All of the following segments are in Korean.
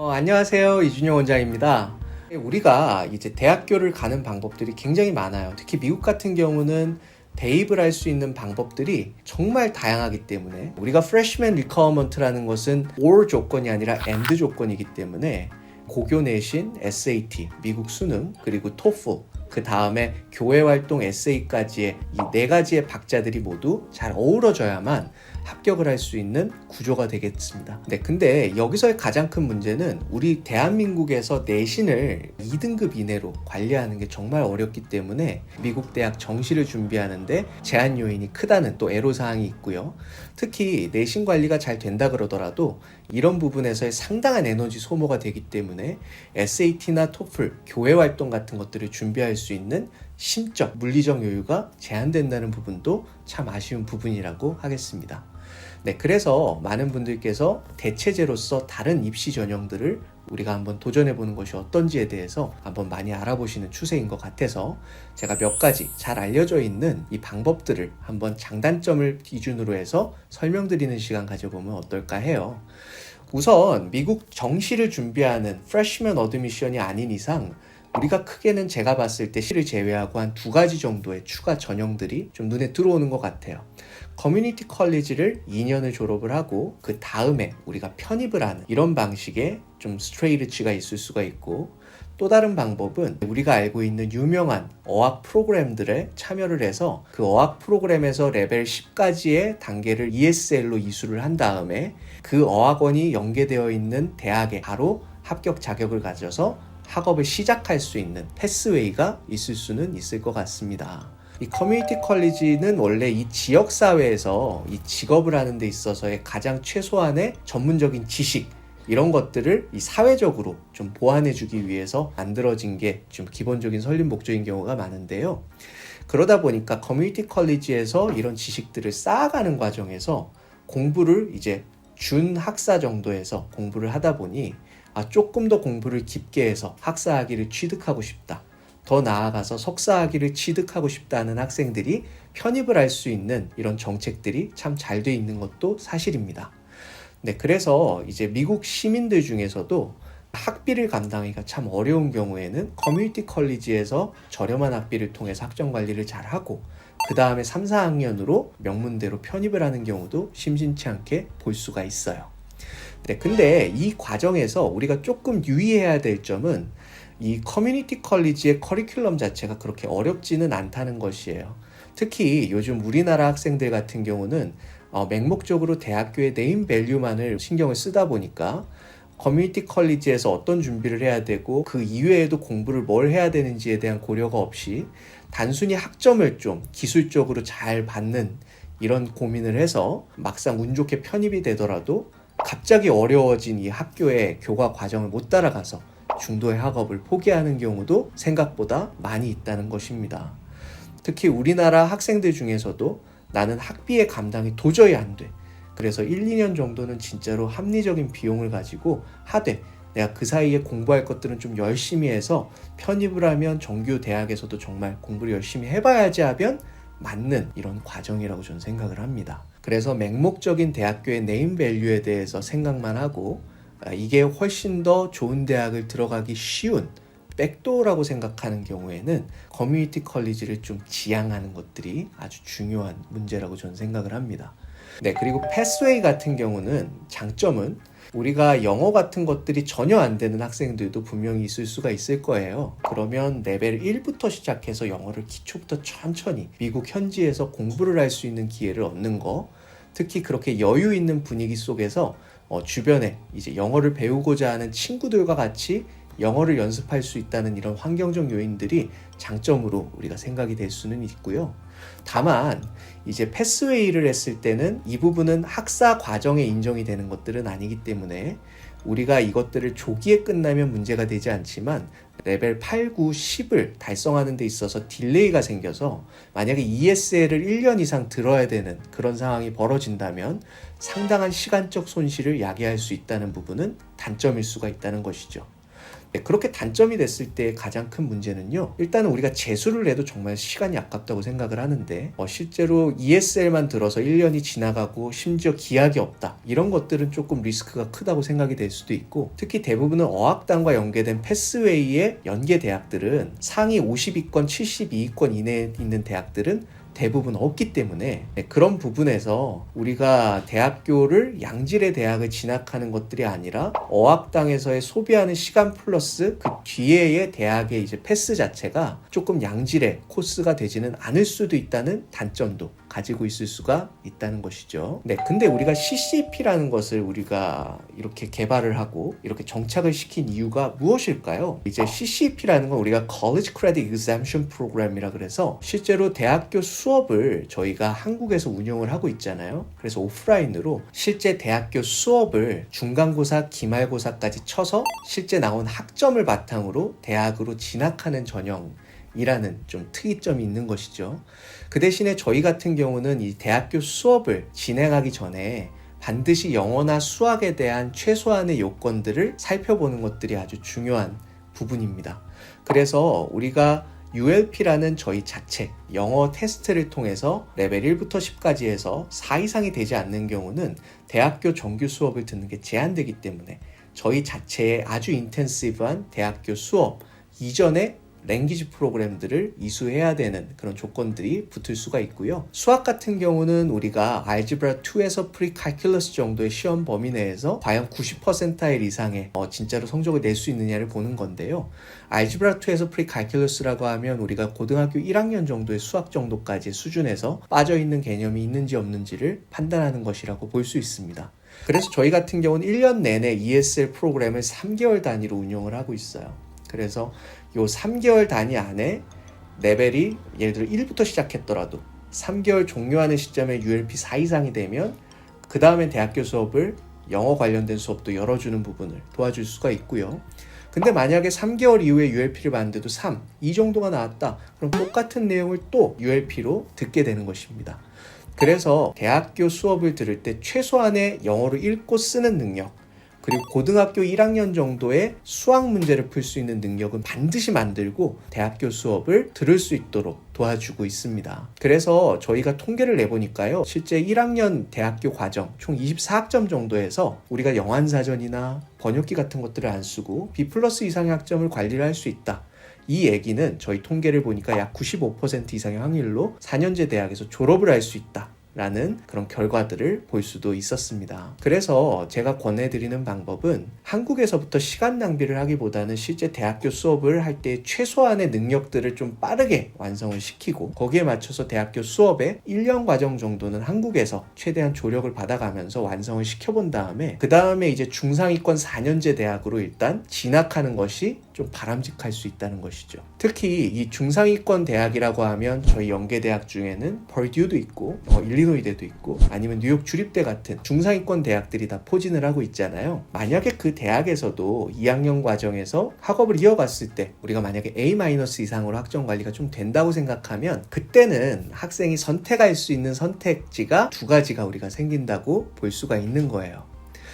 어, 안녕하세요. 이준영 원장입니다. 우리가 이제 대학교를 가는 방법들이 굉장히 많아요. 특히 미국 같은 경우는 대입을 할 수 있는 방법들이 정말 다양하기 때문에 우리가 freshman requirement라는 것은 or 조건이 아니라 and 조건이기 때문에 고교 내신, SAT, 미국 수능, 그리고 TOEFL, 그 다음에 교회 활동 에세이까지의 이 네 가지의 박자들이 모두 잘 어우러져야만 합격을 할 수 있는 구조가 되겠습니다. 네, 근데 여기서의 가장 큰 문제는 우리 대한민국에서 내신을 2등급 이내로 관리하는 게 정말 어렵기 때문에 미국 대학 정시를 준비하는데 제한 요인이 크다는 또 애로사항이 있고요. 특히 내신 관리가 잘 된다 그러더라도 이런 부분에서의 상당한 에너지 소모가 되기 때문에 SAT나 TOEFL, 교회 활동 같은 것들을 준비할 수 있는 심적, 물리적 여유가 제한된다는 부분도 참 아쉬운 부분이라고 하겠습니다. 네, 그래서 많은 분들께서 대체제로서 다른 입시 전형들을 우리가 한번 도전해 보는 것이 어떤지에 대해서 한번 많이 알아보시는 추세인 것 같아서 제가 몇 가지 잘 알려져 있는 이 방법들을 한번 장단점을 기준으로 해서 설명드리는 시간 가져보면 어떨까 해요. 우선 미국 정시를 준비하는 프레시먼 어드미션이 아닌 이상 우리가 크게는 제가 봤을 때 시를 제외하고 한 두 가지 정도의 추가 전형들이 좀 눈에 들어오는 것 같아요. 커뮤니티 컬리지를 2년을 졸업을 하고 그 다음에 우리가 편입을 하는 이런 방식의 좀 스트레이트치가 있을 수가 있고 또 다른 방법은 우리가 알고 있는 유명한 어학 프로그램들에 참여를 해서 그 어학 프로그램에서 레벨 10까지의 단계를 ESL로 이수를 한 다음에 그 어학원이 연계되어 있는 대학에 바로 합격 자격을 가져서 학업을 시작할 수 있는 패스웨이가 있을 수는 있을 것 같습니다. 이 커뮤니티 컬리지는 원래 이 지역 사회에서 이 직업을 하는 데 있어서의 가장 최소한의 전문적인 지식 이런 것들을 이 사회적으로 좀 보완해 주기 위해서 만들어진 게 좀 기본적인 설립 목적인 경우가 많은데요. 그러다 보니까 커뮤니티 컬리지에서 이런 지식들을 쌓아가는 과정에서 공부를 이제 준 학사 정도에서 공부를 하다 보니 아, 조금 더 공부를 깊게 해서 학사학위를 취득하고 싶다. 더 나아가서 석사학위를 취득하고 싶다는 학생들이 편입을 할 수 있는 이런 정책들이 참 잘 돼 있는 것도 사실입니다. 네, 그래서 이제 미국 시민들 중에서도 학비를 감당하기가 참 어려운 경우에는 커뮤니티 컬리지에서 저렴한 학비를 통해서 학점 관리를 잘 하고 그 다음에 3, 4학년으로 명문대로 편입을 하는 경우도 심심치 않게 볼 수가 있어요. 네, 근데 이 과정에서 우리가 조금 유의해야 될 점은 이 커뮤니티 컬리지의 커리큘럼 자체가 그렇게 어렵지는 않다는 것이에요. 특히 요즘 우리나라 학생들 같은 경우는 어, 맹목적으로 대학교의 네임 밸류만을 신경을 쓰다 보니까 커뮤니티 컬리지에서 어떤 준비를 해야 되고 그 이외에도 공부를 뭘 해야 되는지에 대한 고려가 없이 단순히 학점을 좀 기술적으로 잘 받는 이런 고민을 해서 막상 운 좋게 편입이 되더라도 갑자기 어려워진 이 학교의 교과 과정을 못 따라가서 중도의 학업을 포기하는 경우도 생각보다 많이 있다는 것입니다. 특히 우리나라 학생들 중에서도 나는 학비의 감당이 도저히 안 돼. 그래서 1, 2년 정도는 진짜로 합리적인 비용을 가지고 하되 내가 그 사이에 공부할 것들은 좀 열심히 해서 편입을 하면 정규 대학에서도 정말 공부를 열심히 해봐야지 하면 맞는 이런 과정이라고 저는 생각을 합니다. 그래서 맹목적인 대학교의 네임 밸류에 대해서 생각만 하고 아, 이게 훨씬 더 좋은 대학을 들어가기 쉬운 백도어라고 생각하는 경우에는 커뮤니티 컬리지를 좀 지향하는 것들이 아주 중요한 문제라고 저는 생각을 합니다. 네, 그리고 패스웨이 같은 경우는 장점은 우리가 영어 같은 것들이 전혀 안 되는 학생들도 분명히 있을 수가 있을 거예요. 그러면 레벨 1부터 시작해서 영어를 기초부터 천천히 미국 현지에서 공부를 할 수 있는 기회를 얻는 거. 특히 그렇게 여유 있는 분위기 속에서 어, 주변에 이제 영어를 배우고자 하는 친구들과 같이 영어를 연습할 수 있다는 이런 환경적 요인들이 장점으로 우리가 생각이 될 수는 있고요. 다만 이제 패스웨이를 했을 때는 이 부분은 학사 과정에 인정이 되는 것들은 아니기 때문에 우리가 이것들을 조기에 끝나면 문제가 되지 않지만 레벨 8, 9, 10을 달성하는 데 있어서 딜레이가 생겨서 만약에 ESL을 1년 이상 들어야 되는 그런 상황이 벌어진다면 상당한 시간적 손실을 야기할 수 있다는 부분은 단점일 수가 있다는 것이죠. 네, 그렇게 단점이 됐을 때 가장 큰 문제는요. 일단은 우리가 재수를 해도 정말 시간이 아깝다고 생각을 하는데 어, 실제로 ESL만 들어서 1년이 지나가고 심지어 기약이 없다. 이런 것들은 조금 리스크가 크다고 생각이 될 수도 있고 특히 대부분은 어학당과 연계된 패스웨이의 연계 대학들은 상위 50위권, 72위권 이내에 있는 대학들은 대부분 없기 때문에 네, 그런 부분에서 우리가 대학교를 양질의 대학을 진학하는 것들이 아니라 어학당에서의 소비하는 시간 플러스 그 뒤에의 대학의 이제 패스 자체가 조금 양질의 코스가 되지는 않을 수도 있다는 단점도 가지고 있을 수가 있다는 것이죠. 네, 근데 우리가 CCP라는 것을 우리가 이렇게 개발을 하고 이렇게 정착을 시킨 이유가 무엇일까요? 이제 CCP라는 건 우리가 College Credit Exemption Program이라 그래서 실제로 대학교 수업을 저희가 한국에서 운영을 하고 있잖아요. 그래서 오프라인으로 실제 대학교 수업을 중간고사, 기말고사까지 쳐서 실제 나온 학점을 바탕으로 대학으로 진학하는 전형 이라는 좀 특이점이 있는 것이죠. 그 대신에 저희 같은 경우는 이 대학교 수업을 진행하기 전에 반드시 영어나 수학에 대한 최소한의 요건들을 살펴보는 것들이 아주 중요한 부분입니다. 그래서 우리가 ULP라는 저희 자체 영어 테스트를 통해서 레벨 1부터 10까지 해서 4 이상이 되지 않는 경우는 대학교 정규 수업을 듣는 게 제한되기 때문에 저희 자체의 아주 인텐시브한 대학교 수업 이전에 랭귀지 프로그램들을 이수해야 되는 그런 조건들이 붙을 수가 있고요. 수학 같은 경우는 우리가 알지브라 2에서 프리칼큘러스 정도의 시험 범위 내에서 과연 90%일 이상의 어, 진짜로 성적을 낼 수 있느냐를 보는 건데요. 알지브라 2에서 프리칼큘러스라고 하면 우리가 고등학교 1학년 정도의 수학 정도까지 수준에서 빠져 있는 개념이 있는지 없는지를 판단하는 것이라고 볼 수 있습니다. 그래서 저희 같은 경우는 1년 내내 ESL 프로그램을 3개월 단위로 운영을 하고 있어요. 그래서 요 3개월 단위 안에 레벨이 예를 들어 1부터 시작했더라도 3개월 종료하는 시점에 ULP 4 이상이 되면 그 다음에 대학교 수업을 영어 관련된 수업도 열어주는 부분을 도와줄 수가 있고요. 근데 만약에 3개월 이후에 ULP를 봤는데도 3, 이 정도가 나왔다. 그럼 똑같은 내용을 또 ULP로 듣게 되는 것입니다. 그래서 대학교 수업을 들을 때 최소한의 영어를 읽고 쓰는 능력, 그리고 고등학교 1학년 정도의 수학 문제를 풀 수 있는 능력은 반드시 만들고 대학교 수업을 들을 수 있도록 도와주고 있습니다. 그래서 저희가 통계를 내보니까요. 실제 1학년 대학교 과정 총 24학점 정도에서 우리가 영안사전이나 번역기 같은 것들을 안 쓰고 B 플러스 이상의 학점을 관리를 할 수 있다. 이 얘기는 저희 통계를 보니까 약 95% 이상의 확률로 4년제 대학에서 졸업을 할 수 있다. 라는 그런 결과들을 볼 수도 있었습니다. 그래서 제가 권해드리는 방법은 한국에서부터 시간 낭비를 하기보다는 실제 대학교 수업을 할 때 최소한의 능력들을 좀 빠르게 완성을 시키고 거기에 맞춰서 대학교 수업의 1년 과정 정도는 한국에서 최대한 조력을 받아가면서 완성을 시켜본 다음에 그 다음에 이제 중상위권 4년제 대학으로 일단 진학하는 것이 좀 바람직할 수 있다는 것이죠. 특히 이 중상위권 대학이라고 하면 저희 연계대학 중에는 벌듀도 있고 어, 일리노이대도 있고 아니면 뉴욕 주립대 같은 중상위권 대학들이 다 포진을 하고 있잖아요. 만약에 그 대학에서도 2학년 과정에서 학업을 이어갔을 때 우리가 만약에 A- 이상으로 학점 관리가 좀 된다고 생각하면 그때는 학생이 선택할 수 있는 선택지가 두 가지가 우리가 생긴다고 볼 수가 있는 거예요.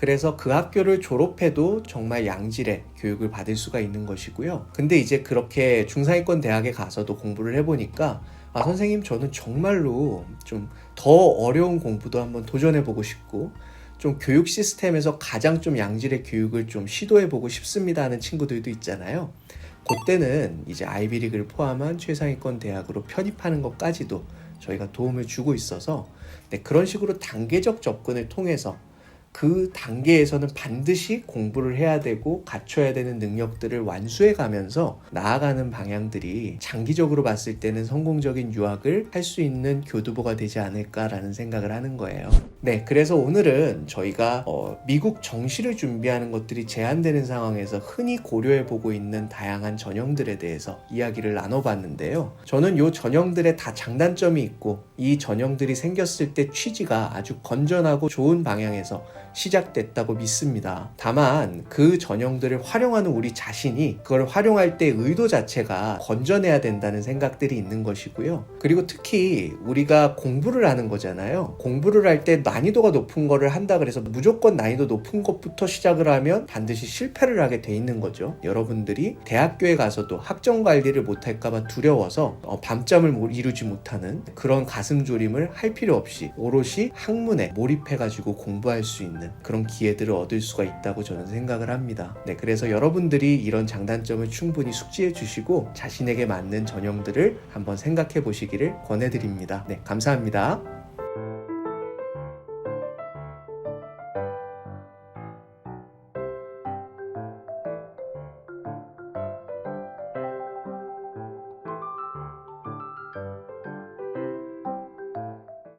그래서 그 학교를 졸업해도 정말 양질의 교육을 받을 수가 있는 것이고요. 근데 이제 그렇게 중상위권 대학에 가서도 공부를 해보니까 아, 선생님, 저는 정말로 좀 더 어려운 공부도 한번 도전해보고 싶고, 좀 교육 시스템에서 가장 좀 양질의 교육을 좀 시도해보고 싶습니다 하는 친구들도 있잖아요. 그때는 이제 아이비리그를 포함한 최상위권 대학으로 편입하는 것까지도 저희가 도움을 주고 있어서 네, 그런 식으로 단계적 접근을 통해서 그 단계에서는 반드시 공부를 해야 되고 갖춰야 되는 능력들을 완수해 가면서 나아가는 방향들이 장기적으로 봤을 때는 성공적인 유학을 할 수 있는 교두보가 되지 않을까라는 생각을 하는 거예요. 네, 그래서 오늘은 저희가 어, 미국 정시를 준비하는 것들이 제한되는 상황에서 흔히 고려해 보고 있는 다양한 전형들에 대해서 이야기를 나눠봤는데요. 저는 이 전형들의 다 장단점이 있고 이 전형들이 생겼을 때 취지가 아주 건전하고 좋은 방향에서 시작됐다고 믿습니다. 다만 그 전형들을 활용하는 우리 자신이 그걸 활용할 때 의도 자체가 건져내야 된다는 생각들이 있는 것이고요. 그리고 특히 우리가 공부를 하는 거잖아요. 공부를 할 때 난이도가 높은 거를 한다 그래서 무조건 난이도 높은 것부터 시작을 하면 반드시 실패를 하게 돼 있는 거죠. 여러분들이 대학교에 가서도 학점 관리를 못할까봐 두려워서 어, 밤잠을 못 이루지 못하는 그런 가슴 졸임을 할 필요 없이 오롯이 학문에 몰입해가지고 공부할 수 있는 그런 기회들을 얻을 수가 있다고 저는 생각을 합니다. 네, 그래서 여러분들이 이런 장단점을 충분히 숙지해 주시고 자신에게 맞는 전형들을 한번 생각해 보시기를 권해드립니다. 네, 감사합니다.